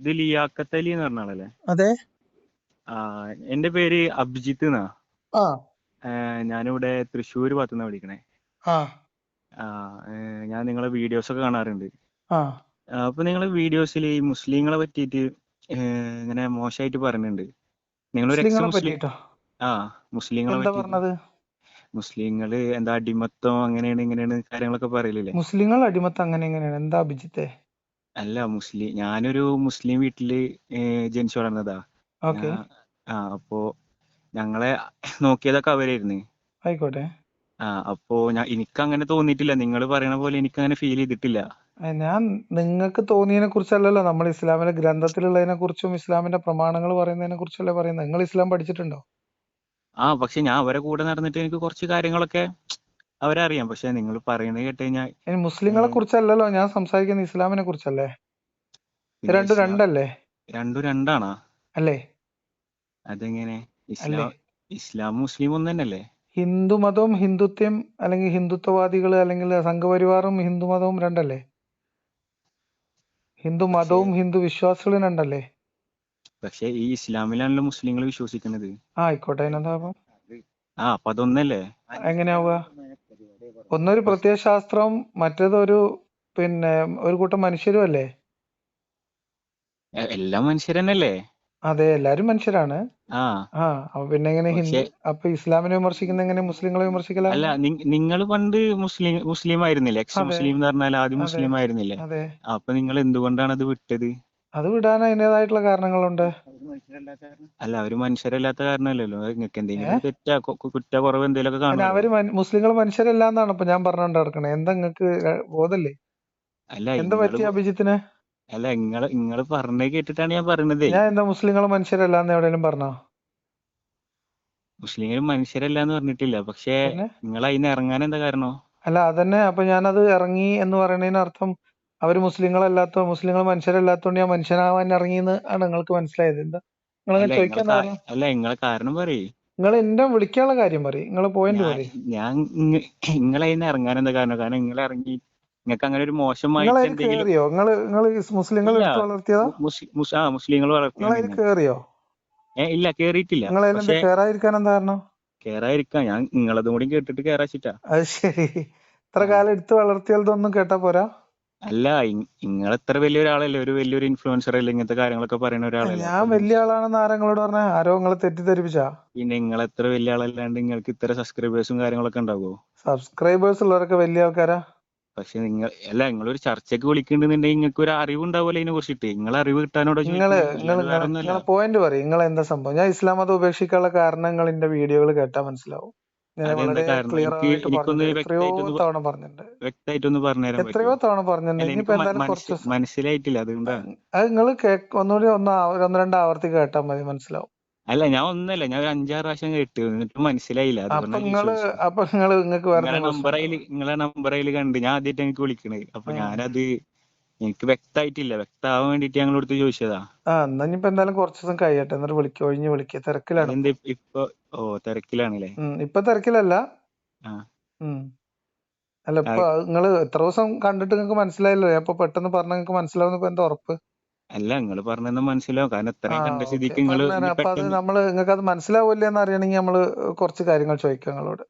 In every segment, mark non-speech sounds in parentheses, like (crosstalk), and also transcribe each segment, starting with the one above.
ഇത് ലിയാക്കത്ത് അലി എന്ന് പറഞ്ഞ ആളല്ലേ? അതെ. ആ എന്റെ പേര് അഭിജിത്ത് എന്നാ. ആ. ഞാനിവിടെ തൃശ്ശൂർ ഭാഗത്തുനിന്നാ വിളിക്കണേ. ആ. ആ ഞാൻ നിങ്ങളെ വീഡിയോസ് ഒക്കെ കാണാറുണ്ട്. ആ. അപ്പൊ നിങ്ങളെ വീഡിയോസിൽ ഈ മുസ്ലിങ്ങളെ പറ്റിയിട്ട് ഇങ്ങനെ മോശമായിട്ട് പറയുന്നുണ്ട്. നിങ്ങളൊരു എക്സ് മുസ്ലിങ്ങളെ മുസ്ലിം ആ മുസ്ലിങ്ങളെ പറഞ്ഞത്? മുസ്ലിങ്ങൾ എന്താ അടിമത്തം അങ്ങനെയാണ് ഇങ്ങനെയാണ് കാര്യങ്ങളൊക്കെ പറയലില്ലേ? മുസ്ലിങ്ങൾ അടിമത്തം അങ്ങനെ എങ്ങനെയാണ് എന്താ അഭിജിത്തെ? അല്ല മുസ്ലിം ഞാനൊരു മുസ്ലിം വീട്ടിൽ ജനിച്ചു വളർന്നതാ. ഓക്കെ. ആ അപ്പോ ഞങ്ങളെ നോക്കിയതൊക്കെ അവരായിരുന്നു. ആയിക്കോട്ടെ. ആ അപ്പോ ഞാൻ എനിക്ക് അങ്ങനെ തോന്നിയിട്ടില്ല. നിങ്ങൾ പറയണ പോലെ എനിക്ക് അങ്ങനെ ഫീൽ ചെയ്തിട്ടില്ല ഞാൻ നിങ്ങൾക്ക് തോന്നിയതിനെ കുറിച്ചല്ലല്ലോ. നമ്മൾ ഇസ്ലാമിലെ ഗ്രന്ഥത്തിലുള്ളതിനെ കുറിച്ചും ഇസ്ലാമിന്റെ പ്രമാണങ്ങൾ പറയുന്നതിനെ കുറിച്ചല്ലേ പറയുന്നത്? നിങ്ങൾ ഇസ്ലാം പഠിച്ചിട്ടുണ്ടോ? ആ പക്ഷെ ഞാൻ അവരെ കൂടെ നടന്നിട്ട് എനിക്ക് കുറച്ച് കാര്യങ്ങളൊക്കെ അവരറിയാം. പക്ഷെ നിങ്ങൾ പറയുന്നത് കേട്ട് കഴിഞ്ഞാൽ മുസ്ലിങ്ങളെ കുറിച്ചല്ലല്ലോ? ഞാൻ സംസാരിക്കുന്നത് ഇസ്ലാമിനെ കുറിച്ചല്ലേ? രണ്ടു രണ്ടും രണ്ടല്ലേ? രണ്ടും രണ്ടാണോ? അല്ലേ? അതെങ്ങനെ? ഇസ്ലാം ഇസ്ലാം മുസ്ലിം ഒന്നു തന്നെയല്ലേ? ഹിന്ദു മതവും ഹിന്ദുത്വം അല്ലെങ്കിൽ ഹിന്ദുത്വവാദികൾ അല്ലെങ്കിൽ സംഘപരിവാറും ഹിന്ദു മതവും രണ്ടല്ലേ? ഹിന്ദു മതവും ഹിന്ദു വിശ്വാസികളും രണ്ടല്ലേ? പക്ഷെ ഈ ഇസ്ലാമിലാണല്ലോ മുസ്ലിങ്ങൾ വിശ്വസിക്കുന്നത്. ആ ആയിക്കോട്ടെ അതിനെന്താ? ആ അപ്പൊ അതൊന്നല്ലേ എങ്ങനെയാവുക? ഒന്നൊരു പ്രത്യയശാസ്ത്രം മറ്റേതൊരു പിന്നെ ഒരു കൂട്ടം മനുഷ്യരും അല്ലേ? എല്ലാം മനുഷ്യർ തന്നെയല്ലേ അതെ എല്ലാരും മനുഷ്യരാണ്. ആ. അപ്പൊ പിന്നെ എങ്ങനെ ഹിന്ദു അപ്പൊ ഇസ്ലാമിനെ വിമർശിക്കുന്ന എങ്ങനെ മുസ്ലിങ്ങളെ വിമർശിക്കല? അല്ല നിങ്ങൾ പണ്ട് മുസ്ലിം മുസ്ലിം ആയിരുന്നില്ലേ എക്സ് മുസ്ലിം എന്ന് പറഞ്ഞാൽ ആദ്യം മുസ്ലിം ആയിരുന്നില്ലേ അപ്പൊ നിങ്ങൾ എന്തുകൊണ്ടാണ് അത് വിട്ടത്? അത് വിടാൻ അതിന്റെതായിട്ടുള്ള കാരണങ്ങളുണ്ട്. അല്ല അവർ മനുഷ്യരല്ലാത്ത കാരണമല്ലല്ലോ. നിങ്ങൾക്ക് എന്തെങ്കിലും തെറ്റാ കുറ്റ കുറവ് എന്തെങ്കിലുമൊക്കെ കാണുമല്ലോ അവർ മുസ്ലിങ്ങൾ മനുഷ്യരല്ല എന്നാണ് ഇപ്പൊ ഞാൻ പറഞ്ഞോണ്ട് നടക്കണേ എന്താ നിങ്ങക്ക് ബോധല്ലേ? അല്ല എന്താ പറ്റിയ പറ്റി അഭിജിത്തിന്? അല്ല ഇങ്ങൾ ഇങ്ങൾ പറഞ്ഞ കേട്ടിട്ടാണ് ഞാൻ പറഞ്ഞത്. ഞാൻ എന്താ മുസ്ലിങ്ങൾ മനുഷ്യരല്ല എന്ന് എവിടെയെങ്കിലും പറഞ്ഞോ? മുസ്ലിങ്ങൾ മനുഷ്യരല്ല എന്ന് പറഞ്ഞിട്ടില്ല. പക്ഷെ നിങ്ങൾ അതിന് ഇറങ്ങാൻ എന്താ കാരണം? അല്ല അതന്നെ. അപ്പൊ ഞാനത് ഇറങ്ങി എന്ന് പറയുന്നതിന് അർത്ഥം അവർ മുസ്ലിങ്ങളല്ലാത്ത മുസ്ലിങ്ങൾ മനുഷ്യരല്ലാത്തോണ്ട് ഞാൻ മനുഷ്യനാവാൻ ഇറങ്ങിയെന്ന് ആണ് നിങ്ങൾക്ക് മനസ്സിലായത്. എന്താ അല്ല നിങ്ങളെ കാരണം? പറയേ. നിങ്ങൾ എന്റെ വിളിക്കാനുള്ള കാര്യം പറയും. നിങ്ങൾ പോയിന്റ് ഞാൻ പറയും. ഞാൻ (clears throat) നിങ്ങൾ അതിന് ഇറങ്ങാൻ എന്താ കാരണം? കാരണം നിങ്ങൾ ഇറങ്ങി നിങ്ങൾക്ക് അങ്ങനെ ഒരു നിങ്ങൾ മുസ്ലിങ്ങൾ മുസ്ലിങ്ങൾ എന്നെ കേറിയോ? ഏ ഇല്ല കേറിയിട്ടില്ല. കേറാതിരിക്കാൻ എന്താ കാരണം? കേറാതിരിക്കാം ഞാൻ നിങ്ങളതും കൂടി കേട്ടിട്ട് കേറാച്ചിട്ടാ. അത് ശരി. ഇത്ര കാലം എടുത്തു വളർത്തിയതൊന്നും കേട്ടാ പോരാ? അല്ല നിങ്ങൾ എത്ര വലിയ ഒരാളല്ലേ ഒരു വലിയൊരു ഇൻഫ്ലുവൻസർ അല്ലേ? ഇങ്ങനത്തെ കാര്യങ്ങളൊക്കെ പറയുന്ന ഒരാളല്ലേ? ഞാൻ വലിയ ആളാണെന്ന് ആരാ നിങ്ങളോട് പറഞ്ഞ? ആരോ നിങ്ങളെ തെറ്റിദ്ധരിപ്പിച്ചാ? പിന്നെ നിങ്ങൾ എത്ര വലിയ ആളല്ലാണ്ട് നിങ്ങൾക്ക് ഇത്ര സബ്സ്ക്രൈബേഴ്സും കാര്യങ്ങളൊക്കെ ഉണ്ടാവുമോ സബ്സ്ക്രൈബേഴ്സ് ഉള്ളവരൊക്കെ വലിയ ആൾക്കാരാ? പക്ഷെ നിങ്ങൾ അല്ല നിങ്ങൾ ഒരു ചർച്ചയ്ക്ക് വിളിക്കുന്നുണ്ടെങ്കിൽ നിങ്ങൾക്ക് ഒരു അറിവ് ഉണ്ടാവുമല്ലോ അതിനെ കുറിച്ചിട്ട്. നിങ്ങൾ അറിവ് കിട്ടാനോടോ പോയിന്റ് പറയും. നിങ്ങൾ എന്താ സംഭവം? ഞാൻ ഇസ്ലാം മതം ഉപേക്ഷിക്കാനുള്ള കാരണങ്ങൾ എന്റെ വീഡിയോകൾ കേട്ടാൽ മനസ്സിലാവും. എത്രയോ തവണ പറഞ്ഞിട്ടുണ്ട്. മനസ്സിലായിട്ടില്ല അതുകൊണ്ടാണ് അത് നിങ്ങൾ ഒന്നുകൂടി ഒന്ന് ഒന്ന് രണ്ട് ആവർത്തി കേട്ടാൽ മതി മനസ്സിലാവും. അല്ല ഞാൻ ഒന്നല്ല ഞാൻ ഒരു അഞ്ചാറ് പ്രാവശ്യം കേട്ടു. എന്നിട്ട് മനസ്സിലായില്ല. അപ്പൊ നിങ്ങൾ അപ്പൊ നിങ്ങൾ നിങ്ങൾക്ക് വേറെ നിങ്ങളെ നമ്പറയിൽ നമ്പർ അതിൽ നിങ്ങളെ നമ്പർ അതിൽ കണ്ട് ഞാൻ ആദ്യമായിട്ട് എനിക്ക് വിളിക്കണേ അപ്പൊ. ഞാനത് എനിക്ക് വ്യക്തമായിട്ടില്ല വ്യക്തമാവാൻ വേണ്ടിട്ട് ഞങ്ങൾ അടുത്ത് ചോദിച്ചതാ. ആ എന്നാ ഇനിയിപ്പോ എന്തായാലും കുറച്ച് ദിവസം കഴിയട്ടെ. എന്നിട്ട് വിളിക്കുക ഒഴിഞ്ഞ് വിളിക്കുക തിരക്കിലാണ്. എന്ത് ഇപ്പൊ ഇപ്പൊ ഓ തിരക്കിലാണല്ലേ? ഉം ഇപ്പൊ തിരക്കിലല്ല. ആ. ഉം. അല്ല ഇപ്പോ ഇപ്പൊ നിങ്ങൾ എത്ര ദിവസം കണ്ടിട്ട് നിങ്ങൾക്ക് മനസ്സിലായല്ലോ അപ്പൊ പെട്ടെന്ന് പറഞ്ഞ നിങ്ങക്ക് മനസ്സിലാവുന്ന ഇപ്പൊ എന്താ ഉറപ്പ്? അല്ല നിങ്ങൾ പറഞ്ഞത് മനസ്സിലാവും. കാരണം ആ ഇത്രയും കണ്ട ഓക്കെ. സ്ഥിതിക്ക് പറഞ്ഞുതരാം ഇനി അപ്പൊ അത് പെട്ടെന്ന് നമ്മൾ നിങ്ങൾക്ക് അത് മനസ്സിലാവില്ല എന്ന് അറിയണമെങ്കിൽ നമ്മൾ കുറച്ച് കാര്യങ്ങൾ ചോദിക്കാം നിങ്ങളോട്.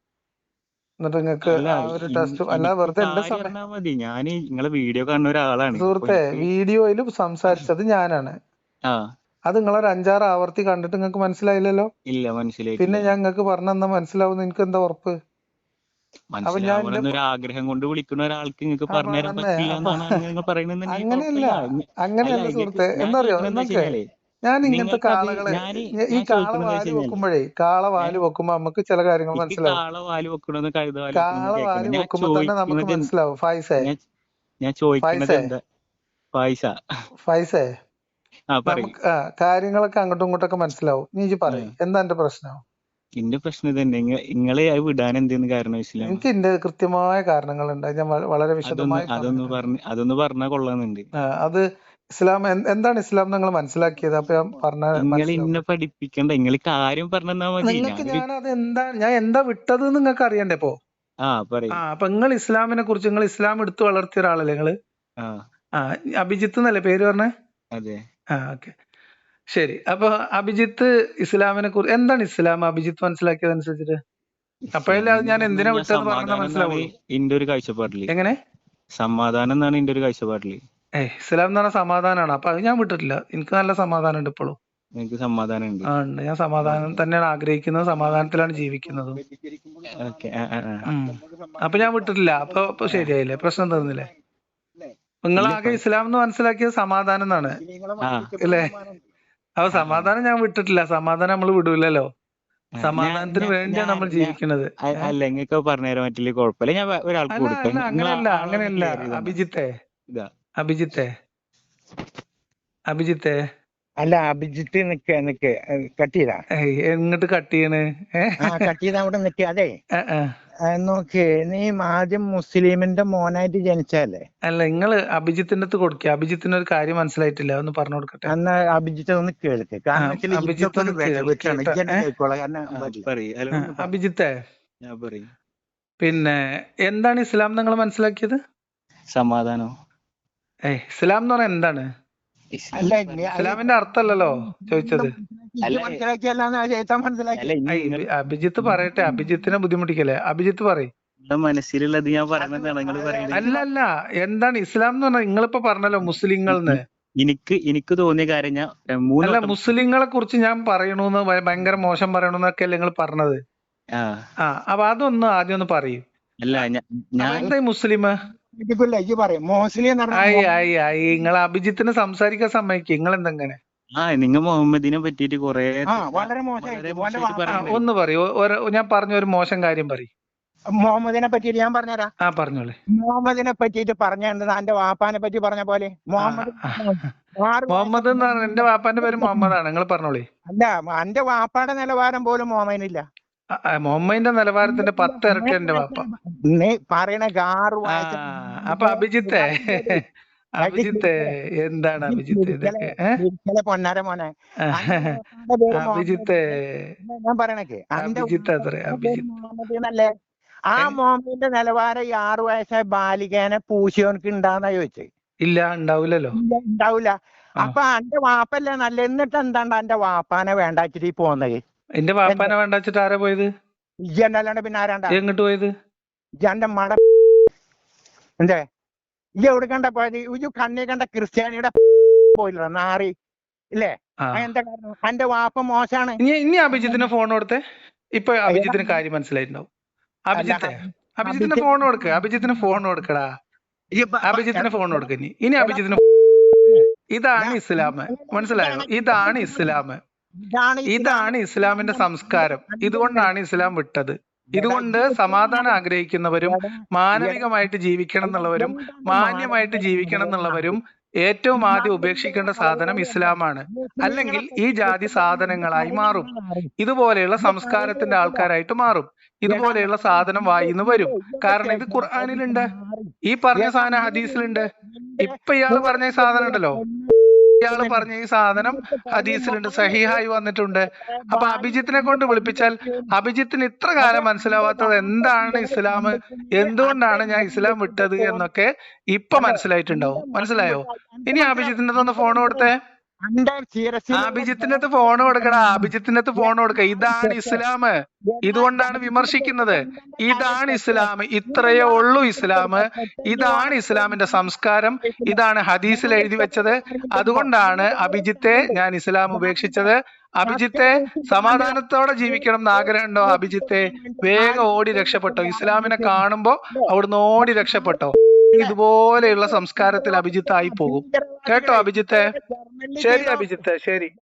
എന്നിട്ട് നിങ്ങൾക്ക് ഒരു ടെസ്റ്റ് അല്ല വെറുതെ എന്റെ മതി. ഞാൻ നിങ്ങളെ വീഡിയോ കാണുന്ന ഒരാളാണ്. സുഹൃത്തെ വീഡിയോയിൽ സംസാരിച്ചത് ഞാനാണ്. അത് നിങ്ങളൊരു അഞ്ചാറ് ആവർത്തി കണ്ടിട്ട് നിങ്ങൾക്ക് മനസ്സിലായില്ലല്ലോ? ഇല്ല മനസ്സിലായി പിന്നെ ഞാൻ നിങ്ങൾക്ക് പറഞ്ഞെന്നാ മനസ്സിലാവുന്ന എനിക്ക് എന്താ ഉറപ്പ്? ആഗ്രഹം കൊണ്ട് വിളിക്കുന്ന ഒരാൾക്ക് നിങ്ങൾക്ക് പറഞ്ഞുതരാൻ പറ്റില്ല അങ്ങനെയല്ല. അങ്ങനെയല്ല സുഹൃത്തെ. എന്താ അറിയോ ഞാൻ ഇങ്ങനത്തെ കാളകളെ ഈ കാള വാൽ വെക്കുമ്പോഴേ കാള വാൽ വെക്കുമ്പോ നമുക്ക് ചില കാര്യങ്ങൾ മനസ്സിലാകും മനസ്സിലാവും. കാള വാൽ വെക്കണമെന്ന് കഴുത കാള വാൽ ഞാൻ വെക്കുമ്പോ തന്നെ നമുക്ക് മനസ്സിലാവും. ഫൈസേ. ഞാൻ ചോദിക്കുന്നത് ഫൈസേ. ഫൈസേ. നമുക്ക് ആ കാര്യങ്ങളൊക്കെ അങ്ങോട്ടും ഇങ്ങോട്ടൊക്കെ മനസ്സിലാവും. നീ ഇജ്ജ് ആ. പറയ് എന്താ എന്റെ പ്രശ്നം? എന്റെ പ്രശ്നം തന്നെ. നിങ്ങ- നിങ്ങളെ അത് വിടാൻ എന്തെന്ന് കാരണം വെച്ചില്ല? എനിക്ക് എന്റെ കൃത്യമായ കാരണങ്ങളുണ്ട്. ഞാൻ വളരെ വിശദമായി അതൊന്ന് പറഞ്ഞ അതൊന്ന് പറഞ്ഞാ കൊള്ളാന്നുണ്ട്. അത് ഇസ്ലാം എന്താണ് ഇസ്ലാം നിങ്ങൾ മനസ്സിലാക്കിയത്? അപ്പൊ ഞാൻ പറഞ്ഞ നിങ്ങൾ പഠിപ്പിക്കണ്ട. നിങ്ങൾ കാര്യം പറഞ്ഞാ മതി. നിങ്ങൾക്ക് ഞാൻ അത് എന്താ ഞാൻ എന്താ വിട്ടത് നിങ്ങൾക്ക് അറിയണ്ടേ ഇപ്പോ? ആ അപ്പൊ നിങ്ങൾ ഇസ്ലാമിനെ കുറിച്ച് നിങ്ങൾ ഇസ്ലാം എടുത്തു വളർത്തിയ ഒരാളല്ലേ നിങ്ങൾ? ആ. അഭിജിത്ത് എന്നല്ലേ പേര് പറഞ്ഞേ? അതെ. ആ ഓക്കെ. ശരി. അപ്പൊ അഭിജിത്ത് ഇസ്ലാമിനെ കുറിച്ച് എന്താണ് ഇസ്ലാം? അഭിജിത്ത് മനസ്സിലാക്കിയത് അനുസരിച്ചിട്ട് അപ്പോഴല്ലേ ഞാൻ എന്തിനാ വിട്ടത് പറഞ്ഞാൽ മനസ്സിലാവുള്ളൂ. എങ്ങനെ? സമാധാനം എന്നാണ് എന്റെ ഒരു കാഴ്ചപ്പാടിൽ. ഏ ഇസ്ലാം എന്ന് പറഞ്ഞാൽ സമാധാനമാണ് അപ്പൊ അത് ഞാൻ വിട്ടിട്ടില്ല. എനിക്ക് നല്ല സമാധാനം ഉണ്ട് ഇപ്പോഴും. എനിക്ക് സമാധാനം ഉണ്ട് ആ ഉണ്ട്. ഞാൻ സമാധാനം തന്നെയാണ് ആഗ്രഹിക്കുന്നത്. സമാധാനത്തിലാണ് ജീവിക്കുന്നത്. അപ്പൊ ഞാൻ വിട്ടിട്ടില്ല. അപ്പൊ അപ്പൊ ശരിയായില്ലേ? പ്രശ്നം തീർന്നില്ലേ? നിങ്ങൾ ആകെ ഇസ്ലാം എന്ന് മനസ്സിലാക്കിയത് സമാധാനം എന്നാണ്. അല്ലേ അപ്പൊ സമാധാനം ഞാൻ വിട്ടിട്ടില്ല. സമാധാനം നമ്മൾ വിടൂലല്ലോ. സമാധാനത്തിന് വേണ്ടിയാണ് നമ്മൾ ജീവിക്കുന്നത് അല്ല നിങ്ങൾക്ക് പറഞ്ഞുതരാൻ പറ്റില്ല. കുഴപ്പമില്ല. ഞാൻ ഒരാൾക്ക് അങ്ങനെയല്ല അങ്ങനെയല്ല. അഭിജിത്തേ. അഭിജിത്തെ. അഭിജിത്തെ. അല്ല അഭിജിത്ത് നിക്ക് നിക്ക്. കട്ട് ചെയ്താ. എങ്ങോട്ട് കട്ട് ചെയ്യണ്? ആ കട്ട് ചെയ്താ അവിടെ നിക്ക്. അതെ. ആ, ആ. ആ, നോക്ക് നീ ആദ്യം മുസ്ലിമിന്റെ മോനായിട്ട് ജനിച്ചല്ലേ അല്ല നിങ്ങൾ അഭിജിത്തിന്റെ അടുത്ത് കൊടുക്കുക അഭിജിത്തിന് ഒരു കാര്യം മനസ്സിലായിട്ടില്ല. ഒന്ന് പറഞ്ഞു കൊടുക്കട്ടെ. എന്നാ അഭിജിത്ത് ഒന്ന് കേൾക്ക്. കാരണം അഭിജിത്ത്. അഭിജിത്തെ. ഞാൻ പറയും. പിന്നെ എന്താണ് ഇസ്ലാം നിങ്ങൾ മനസ്സിലാക്കിയത്? സമാധാനം. ഇസ്ലാം എന്ന് പറഞ്ഞാൽ എന്താണ്? ഇസ്ലാമിന്റെ അർത്ഥമല്ലല്ലോ ചോദിച്ചത്. അഭിജിത്ത് പറയട്ടെ അഭിജിത്തിനെ ബുദ്ധിമുട്ടിക്കല്ലേ? അഭിജിത്ത് പറയും. മനസ്സിലുള്ളത് ഞാൻ പറയുന്നതാണ് നിങ്ങൾ പറയുന്നത് അല്ല അല്ല എന്താണ് ഇസ്ലാം എന്ന് പറഞ്ഞാൽ നിങ്ങളിപ്പോ പറഞ്ഞല്ലോ മുസ്ലിങ്ങൾ എനിക്ക് എനിക്ക് തോന്നിയ കാര്യം ഞാൻ മൂന്ന് അല്ല മുസ്ലിങ്ങളെ കുറിച്ച് ഞാൻ പറയണൂന്ന് ഭയ- ഭയങ്കര മോശം പറയണൂന്നൊക്കെ അല്ലേ നിങ്ങൾ പറഞ്ഞത്? ആ. ആ അപ്പൊ അതൊന്ന് ആദ്യം ഒന്ന് പറയൂ. അല്ല ഞാൻ മുസ്ലിം ഇതിപ്പില്ല ഇജ്ജ് പറയും. മോസ്ലി എന്ന് പറഞ്ഞാൽ നിങ്ങൾ അഭിജിത്തിന് സംസാരിക്കാൻ സമ്മതിക്കും? നിങ്ങൾ എന്തെങ്ങനെ? ആ നിങ്ങൾ മുഹമ്മദിനെ പറ്റിയിട്ട് കൊറേ ആ വളരെ മോശം. ഒന്ന് പറയൂ. ഞാൻ പറഞ്ഞ ഒരു മോശം കാര്യം പറയും. മുഹമ്മദിനെ പറ്റിയിട്ട് ഞാൻ പറഞ്ഞുതരാം ആ പറഞ്ഞോളെ. മുഹമ്മദിനെ പറ്റിയിട്ട് പറഞ്ഞത് എന്റെ വാപ്പാനെ പറ്റി പറഞ്ഞ പോലെ? മുഹമ്മദ് ആ, മുഹമ്മദ് എന്നാണ്. എന്റെ വാപ്പാന്റെ പേര് മുഹമ്മദാണ്. നിങ്ങൾ പറഞ്ഞോളി. അല്ല എന്റെ വാപ്പാടെ നിലവാരം പോലും മുഹമ്മദിനില്ല. ആ, നിലവാരത്തിന്റെ പത്ത് ഇരട്ടി എന്റെ വാപ്പ. നീ പറയണ വയസ്സ് അപ്പൊ അഭിജിത്തെ അഭിജിത്തെ. എന്താണ് അഭിജിത്ത് ഇതൊക്കെ? പൊന്നാര മോനെ. അഭിജിത്തെ ഞാൻ അന്റെ അഭിജിത്ത് അത്ര അഭിജിത്ത്. ആ മോമിന്റെ നിലവാരം ഈ ആറു വയസ്സായ ബാലികേനെ പൂശിയോനക്ക് ഉണ്ടാന്നാ ചോദിച്ചത് ഇല്ല ഉണ്ടാവില്ലല്ലോ ഉണ്ടാവില്ല അപ്പൊ അന്റെ വാപ്പല്ലേ നല്ല എന്നിട്ട് എന്താണ്ട് അന്റെ വാപ്പാനെ വേണ്ടാച്ചിട്ട് പോന്നത് എന്റെ വാപ്പാനെ വേണ്ട വെച്ചിട്ട് ആരാ പോയത്? ഇജ്ജല്ലാണ്ട് പിന്നെ ആരാണ്ട? എങ്ങോട്ട് പോയത്? ഇജ്ജ് മട എന്തേ? ഇജ്ജ് എവിടെ കണ്ട പോയത്? ഇജ്ജ് കണ്ണി കണ്ട ക്രിസ്ത്യാനിയുടെ പോയില്ല നാറി. ഇല്ലേ? എന്താ കാരണം? അന്റെ വാപ്പ മോശാണ്. ഇനി ഇനി അഭിജിത്തിന് ഫോൺ കൊടുത്തേ. ഇപ്പൊ അഭിജിത്തിന് കാര്യം മനസ്സിലായിട്ടുണ്ടാവും. അഭിജിത്തെ അഭിജിത്തിന് ഫോൺ കൊടുക്ക. അഭിജിത്തിന് ഫോൺ കൊടുക്കടാ. അഭിജിത്തിന് ഫോൺ കൊടുക്ക ഇനി. ഇനി അഭിജിത്തിന് ഇതാണ് ഇസ്ലാം മനസ്സിലായോ? ഇതാണ് ഇസ്ലാം ഇതാണ് ഇസ്ലാമിന്റെ സംസ്കാരം. ഇതുകൊണ്ടാണ് ഇസ്ലാം വിട്ടത്. ഇതുകൊണ്ട് സമാധാനം ആഗ്രഹിക്കുന്നവരും മാനവികമായിട്ട് ജീവിക്കണം എന്നുള്ളവരും മാന്യമായിട്ട് ജീവിക്കണം എന്നുള്ളവരും ഏറ്റവും ആദ്യം ഉപേക്ഷിക്കേണ്ട സാധനം ഇസ്ലാമാണ്. അല്ലെങ്കിൽ ഈ ജാതി സാധനങ്ങളായി മാറും. ഇതുപോലെയുള്ള സംസ്കാരത്തിന്റെ ആൾക്കാരായിട്ട് മാറും. ഇതുപോലെയുള്ള സാധനം വായിന്ന് വരും. കാരണം ഇത് ഖുർആാനിലുണ്ട്. ഈ പറഞ്ഞ സാധനം ഹദീസിലുണ്ട്. ഇപ്പൊ ഇയാൾ പറഞ്ഞ സാധനം ഉണ്ടല്ലോ. ഇയാൾ പറഞ്ഞ ഈ സാധനം ഹദീസിലുണ്ട് സഹിഹായി വന്നിട്ടുണ്ട്. അപ്പൊ അഭിജിത്തിനെ കൊണ്ട് വിളിപ്പിച്ചാൽ അഭിജിത്തിന് ഇത്ര കാലം മനസ്സിലാവാത്തത് എന്താണ് ഇസ്ലാം? എന്തുകൊണ്ടാണ് ഞാൻ ഇസ്ലാം വിട്ടത് എന്നൊക്കെ ഇപ്പൊ മനസ്സിലായിട്ടുണ്ടാവും. മനസ്സിലായോ? ഇനി അഭിജിത്തിന്റെ ഒന്ന് ഫോൺ കൊടുത്തേ. ശിരസിൽ ഫോൺ കൊടുക്കടാ. അഭിജിത്തിന്റെ അടുത്ത് ഫോൺ കൊടുക്ക. ഇതാണ് ഇസ്ലാം. ഇതുകൊണ്ടാണ് വിമർശിക്കുന്നത്. ഇതാണ് ഇസ്ലാം. ഇത്രയേ ഉള്ളൂ ഇസ്ലാം. ഇതാണ് ഇസ്ലാമിന്റെ സംസ്കാരം. ഇതാണ് ഹദീസിൽ എഴുതി വെച്ചത്. അതുകൊണ്ടാണ് അഭിജിത്തെ ഞാൻ ഇസ്ലാം ഉപേക്ഷിച്ചത്. അഭിജിത്തെ സമാധാനത്തോടെ ജീവിക്കണം എന്ന് ആഗ്രഹമുണ്ടോ അഭിജിത്തെ വേഗം ഓടി രക്ഷപ്പെട്ടോ? ഇസ്ലാമിനെ കാണുമ്പോ അവിടുന്ന് ഓടി രക്ഷപ്പെട്ടോ? ഇതുപോലെയുള്ള സംസ്കാരത്തിൽ അഭിജിത്ത് ആയി പോകും. കേട്ടോ അഭിജിത്തെ? ശരി അഭിജിത്തെ ശരി.